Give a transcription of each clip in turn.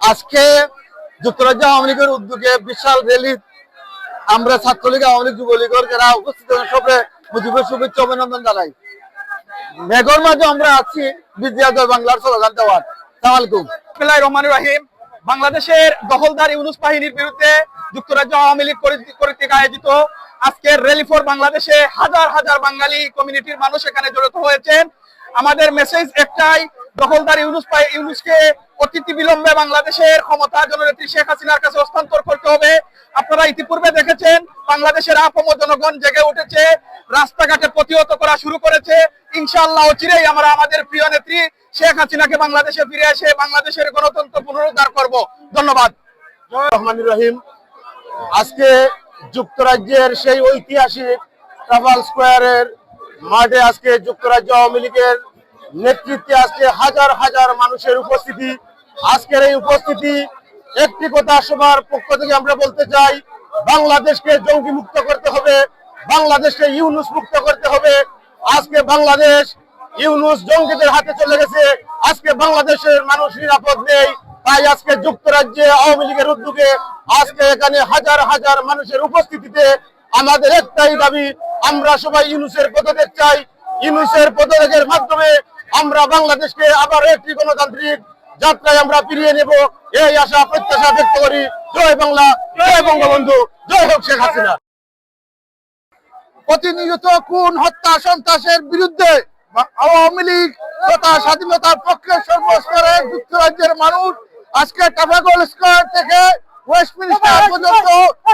আজকে যুক্তরাজ্য আওয়ামী লীগের উদ্যোগে বিশাল র্যালি। আমরা ছাত্রলীগ, আওয়ামী লীগ, যুবলীগের যারা উপস্থিত হয়েছেন সবে মুজিবের শুভেচ্ছা অভিনন্দন জানাই। মেঘর মাঝে আমরা আছি বিদ্যাজয় বাংলার স্লোগান দেওয়ার। রহমান রহিম। বাংলাদেশের দখলদার ইউনুস বাহিনীর বিরুদ্ধে যুক্তরাজ্য আওয়ামী লীগ কর্তৃক- আয়োজিত আজকের ফর বাংলাদেশে হাজার হাজার বাঙালি কমিউনিটির মানুষ এখানে জড়িত হয়েছেন। আমাদের মেসেজ একটাই দখলদার ইউনুস ইউনুসকে অতিথি বিলম্বে বাংলাদেশের ক্ষমতা জননেত্রী শেখ হাসিনার কাছে হস্তান্তর করতে হবে। আপনারা ইতিপূর্বে দেখেছেন, বাংলাদেশের আপম জনগণ জেগে উঠেছে, রাস্তাঘাটে প্রতিহত করা শুরু করেছে। ইনশাআল্লাহ অচিরেই আমরা আমাদের প্রিয় নেত্রী শেখ হাসিনাকে বাংলাদেশে ফিরে এসে বাংলাদেশের গণতন্ত্র পুনরুদ্ধার করব। ধন্যবাদ। রহমান রহিম। আজকে যুক্তরাজ্যের সেই ঐতিহাসিক ট্রাভাল স্কোয়ারের মাঠে আজকে যুক্তরাজ্য আওয়ামী লীগের নেতৃত্বে আজকে হাজার হাজার মানুষের উপস্থিতি। আজকের এই উপস্থিতি একটি কথা সবার পক্ষ থেকে আমরা বলতে চাই, বাংলাদেশকে জঙ্গি মুক্ত করতে হবে, বাংলাদেশকে ইউনুস মুক্ত করতে হবে। আজকে বাংলাদেশ ইউনুস জঙ্গিদের হাতে চলে গেছে। আজকে বাংলাদেশের মানুষ নিরাপদ নেই, তাই আজকে যুক্তরাজ্যে আওয়ামী লীগের উদ্যোগে আজকে এখানে হাজার হাজার মানুষের উপস্থিতিতে আমাদের একটাই দাবি, আমরা সবাই ইউনুসের পদত্যাগ চাই। ইউনুসের পদত্যাগের মাধ্যমে আমরা বাংলাদেশকে আবার একটি গণতান্ত্রিক যাত্রায় আমরা ফিরিয়ে নেব। এই আশা, প্রত্যাশা ব্যক্ত করি। জয় বাংলা, জয় বঙ্গবন্ধু, জয় হোক শেখ হাসিনা। প্রতিনিয়ত কোন হত্যা সন্ত্রাসের বিরুদ্ধে আওয়ামী লীগ তথা স্বাধীনতার পক্ষে সর্বস্তরের যুক্তরাজ্যের মানুষ আজকে টাফাগল স্কোয়ার থেকে ওয়েস্টমিনিস্টার পর্যন্ত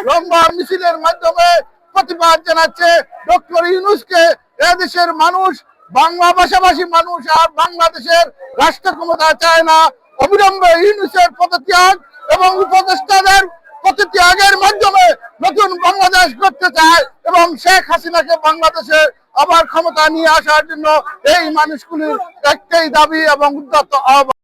লম্বা মিছিলের মাধ্যমে প্রতিবাদ জানাচ্ছে ডক্টর ইউনুসকে। এদেশের মানুষ, বাংলা ভাষাভাষী মানুষ আর বাংলাদেশের রাষ্ট্র ক্ষমতা চায় না। অবিলম্বে ইউনিসের পদত্যাগ এবং উপদেষ্টাদের পদত্যাগের মাধ্যমে নতুন বাংলাদেশ করতে চায় এবং শেখ হাসিনাকে বাংলাদেশে আবার ক্ষমতা নিয়ে আসার জন্য এই মানুষগুলির একটাই দাবি এবং উদ্যত আহ্বান।